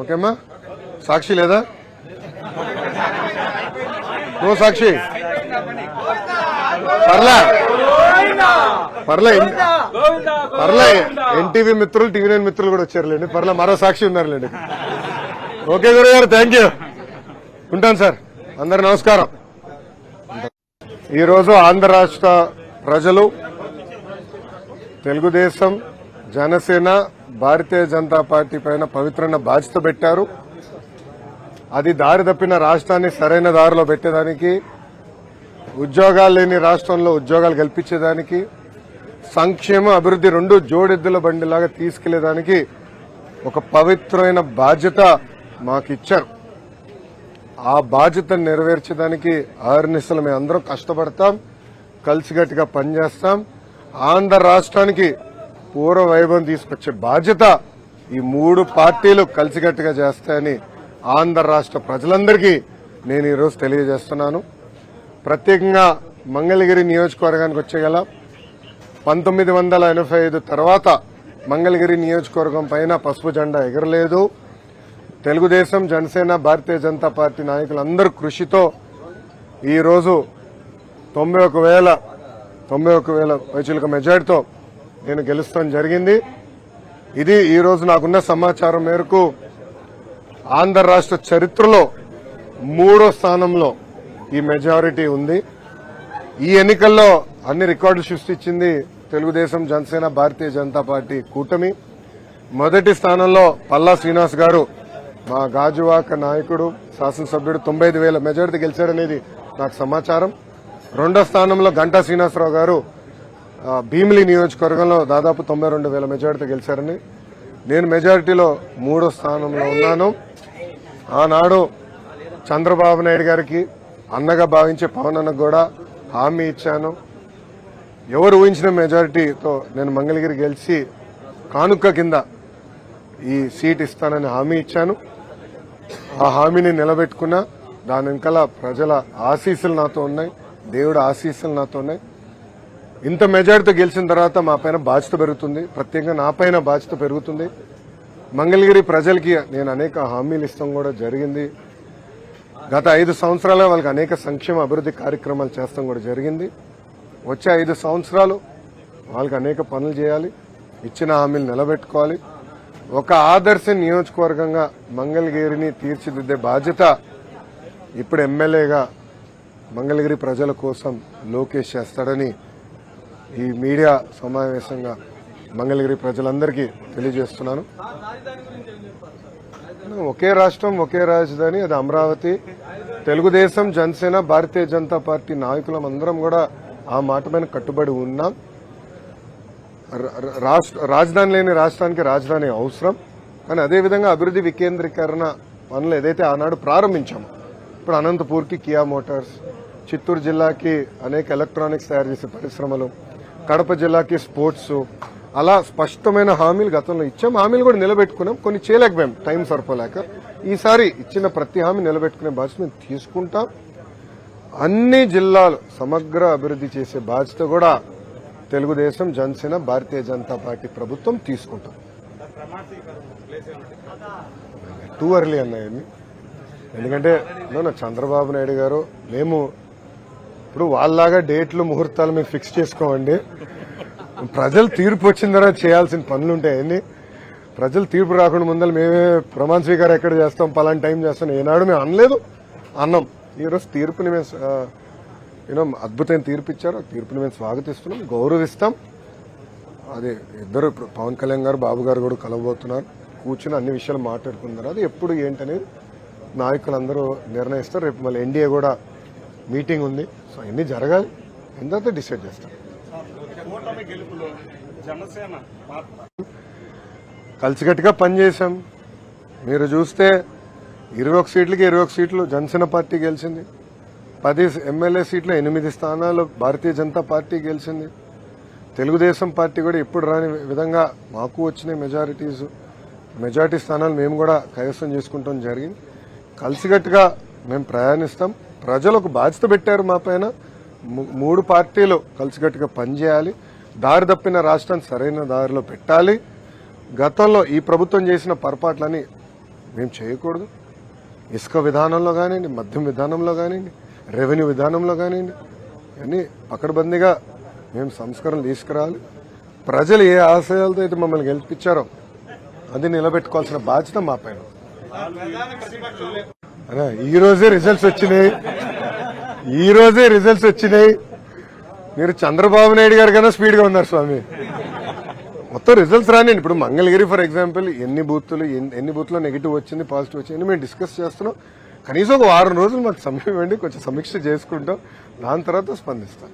ఓకేమ్మా? సాక్షి లేదా? నో సాక్షి. పర్లే. పర్లే పర్లే ఎన్టీవీ మిత్రులు టీవీ నైన్ మిత్రులు కూడా వచ్చారులేండి. పర్లే మరో సాక్షి ఉన్నారులేండి. ఓకే గురుగారు థ్యాంక్ యూ ఉంటాను సార్. అందరు నమస్కారం. ఈరోజు ఆంధ్ర రాష్ట్ర ప్రజలు తెలుగుదేశం జనసేన భారతీయ జనతా పార్టీ పైన పవిత్రమైన బాధ్యత పెట్టారు. అది దారి తప్పిన రాష్ట్రాన్ని సరైన దారిలో పెట్టేదానికి ఉద్యోగాలు లేని రాష్ట్రంలో ఉద్యోగాలు కల్పించేదానికి సంక్షేమ అభివృద్ధి రెండు జోడెద్దుల బండిలాగా తీసుకెళ్ళేదానికి ఒక పవిత్రమైన బాధ్యత మాకు ఇచ్చారు ఆ బాధ్యతను నెరవేర్చడానికి ఆరునిశలు మేము అందరం కష్టపడతాం కలిసిగట్టిగా పనిచేస్తాం. ఆంధ్ర రాష్ట్రానికి పూర్వ వైభవం తీసుకొచ్చే బాధ్యత ఈ మూడు పార్టీలు కలిసికట్టుగా చేస్తాయని ఆంధ్ర రాష్ట్ర ప్రజలందరికీ నేను ఈరోజు తెలియజేస్తున్నాను. ప్రత్యేకంగా మంగళగిరి నియోజకవర్గానికి వచ్చేగల పంతొమ్మిది వందల ఎనభై ఐదు తర్వాత మంగళగిరి నియోజకవర్గం పైన పసుపు జెండా ఎగరలేదు. తెలుగుదేశం జనసేన భారతీయ జనతా పార్టీ నాయకులందరూ కృషితో ఈరోజు తొంభై ఒక వేల తొంభై ఒక వేల పైచులక మెజార్టీతో నేను గెలుస్తాం జరిగింది. ఇది ఈరోజు నాకున్న సమాచారం మేరకు ఆంధ్ర రాష్ట్ర చరిత్రలో మూడో స్థానంలో ఈ మెజారిటీ ఉంది. ఈ ఎన్నికల్లో అన్ని రికార్డులు సృష్టించింది తెలుగుదేశం జనసేన భారతీయ జనతా పార్టీ కూటమి. మొదటి స్థానంలో పల్లా శ్రీనివాస్ గారు మా గాజువాక నాయకుడు శాసనసభ్యుడు తొంభై వేల మెజారిటీ గెలిచాడనేది నాకు సమాచారం. రెండో స్థానంలో గంటా శ్రీనివాసరావు గారు భీమిలి నియోజకవర్గంలో దాదాపు తొంభై రెండు వేల మెజారిటీ గెలిచారని. నేను మెజారిటీలో మూడో స్థానంలో ఉన్నాను. ఆనాడు చంద్రబాబు నాయుడు గారికి అన్నగా భావించే పవన్ అన్నకు కూడా హామీ ఇచ్చాను. ఎవరు ఊహించిన మెజారిటీతో నేను మంగళగిరి గెలిచి కానుక కింద ఈ సీట్ ఇస్తానని హామీ ఇచ్చాను. ఆ హామీని నిలబెట్టుకున్నా దాని వెనకాల ప్రజల ఆశీస్సులు నాతో ఉన్నాయి. దేవుడు ఆశీస్సులు నాతో ఉన్నాయి. ఇంత మెజారిటీతో గెలిచిన తర్వాత మా పైన బాధ్యత పెరుగుతుంది. ప్రత్యేకంగా నా పైన బాధ్యత పెరుగుతుంది. మంగళగిరి ప్రజలకి నేను అనేక హామీలు ఇస్తాం కూడా జరిగింది. గత ఐదు సంవత్సరాల వాళ్ళకి అనేక సంక్షేమ అభివృద్ధి కార్యక్రమాలు చేస్తాం కూడా జరిగింది. వచ్చే ఐదు సంవత్సరాలు వాళ్ళకి అనేక పనులు చేయాలి. ఇచ్చిన హామీలు నిలబెట్టుకోవాలి. ఒక ఆదర్శ నియోజకవర్గంగా మంగళగిరిని తీర్చిదిద్దే బాధ్యత ఇప్పుడు ఎమ్మెల్యేగా మంగళగిరి ప్రజల కోసం లోకేష్ చేస్తాడని ఈ మీడియా సమావేశంగా మంగళగిరి ప్రజలందరికీ తెలియజేస్తున్నాను. ఒకే రాష్ట్రం ఒకే రాజధాని అది అమరావతి. తెలుగుదేశం జనసేన భారతీయ జనతా పార్టీ నాయకులం అందరం కూడా ఆ మాట మీద కట్టుబడి ఉన్నాం. రాష్ట్ర రాజధాని లేని రాష్ట్రానికి రాజధాని అవసరం. కానీ అదేవిధంగా అభివృద్ధి వికేంద్రీకరణ పనులు ఏదైతే ఆనాడు ప్రారంభించామో ఇప్పుడు అనంతపూర్కి కియా మోటార్స్ చిత్తూరు జిల్లాకి అనేక ఎలక్ట్రానిక్స్ తయారు చేసే పరిశ్రమలు కడప జిల్లాకి స్పోర్ట్స్. అలా స్పష్టమైన హామీలు గతంలో ఇచ్చాం. హామీలు కూడా నిలబెట్టుకున్నాం. కొన్ని చేయలేకపోయాం. టైం సరిపోలేక. ఈసారి ఇచ్చిన ప్రతి హామీ నిలబెట్టుకునే బాధ్యత మేము తీసుకుంటాం. అన్ని జిల్లాలు సమగ్ర అభివృద్ధి చేసే బాధ్యత కూడా తెలుగుదేశం జనసేన భారతీయ జనతా పార్టీ ప్రభుత్వం తీసుకుంటాం. టూ అర్లీ అన్నాయన్ని ఎందుకంటే చంద్రబాబు నాయుడు గారు మేము ఇప్పుడు వాళ్ళలాగా డేట్లు ముహూర్తాలు మేము ఫిక్స్ చేసుకోమండి. ప్రజలు తీర్పు వచ్చిన తర్వాత చేయాల్సిన పనులు ఉంటాయండి ప్రజలు తీర్పు రాకుండా ముందర మేమే ప్రమాణ స్వీకారం ఎక్కడ చేస్తాం పలానా టైం చేస్తాం ఏనాడు మేము అనలేదు. అన్నాం. ఈరోజు తీర్పుని మేము యూనో అద్భుతమైన తీర్పు ఇచ్చారు. తీర్పుని మేము స్వాగతిస్తున్నాం గౌరవిస్తాం. అదే ఇద్దరు ఇప్పుడు పవన్ కళ్యాణ్ గారు బాబు గారు కూడా కలవబోతున్నారు. కూర్చుని అన్ని విషయాలు మాట్లాడుకున్నారు అది ఎప్పుడు ఏంటనేది నాయకులందరూ నిర్ణయిస్తారు. రేపు మళ్ళీ ఎన్డీఏ కూడా మీటింగ్ ఉంది. సో అన్ని జరగాలి? అయిన తర్వాత డిసైడ్ చేస్తాం కలిసికట్టుగా పనిచేసాం మీరు చూస్తే ఇరవై ఒక సీట్లకి ఇరవై ఒక సీట్లు జనసేన పార్టీ గెలిచింది. పది ఎమ్మెల్యే సీట్లు ఎనిమిది స్థానాలు భారతీయ జనతా పార్టీ గెలిచింది. తెలుగుదేశం పార్టీ కూడా ఎప్పుడు రాని విధంగా మాకు వచ్చిన మెజారిటీస్ మెజారిటీ స్థానాలు మేము కూడా కైవసం చేసుకుంటాం జరిగింది. కలిసికట్టుగా మేము ప్రయాణిస్తాం. ప్రజలకు బాధ్యత పెట్టారు మా పైన. మూడు పార్టీలు కలిసికట్టుగా పనిచేయాలి. దారి తప్పిన రాష్ట్రాన్ని సరైన దారిలో పెట్టాలి. గతంలో ఈ ప్రభుత్వం చేసిన పొరపాట్లని మేము చేయకూడదు. ఇసుక విధానంలో కానివ్వండి మద్యం విధానంలో కానివ్వండి రెవెన్యూ విధానంలో కానివ్వండి అన్నీ పకడ్బందీగా మేము సంస్కరణలు తీసుకురావాలి ప్రజలు ఏ ఆశయాలతో అయితే మమ్మల్ని గెలిపించారో అది నిలబెట్టుకోవాల్సిన బాధ్యత మా పైన ఈరోజే ఈ రోజే రిజల్ట్స్ వచ్చినాయి. ఈ రోజే రిజల్ట్స్ వచ్చినాయి. మీరు చంద్రబాబు నాయుడు గారు కన్నా స్పీడ్గా ఉన్నారు స్వామి. మొత్తం రిజల్ట్స్ రాని ఇప్పుడు మంగళగిరి ఫర్ ఎగ్జాంపుల్ ఎన్ని బూత్లు ఎన్ని- ఎన్ని బూత్లో నెగిటివ్ వచ్చింది పాజిటివ్ వచ్చింది మేము డిస్కస్ చేస్తున్నాం. కనీసం ఒక వారం రోజులు మాకు సమయం ఇవ్వండి కొంచెం సమీక్ష చేసుకుంటాం. దాని తర్వాత స్పందిస్తాం.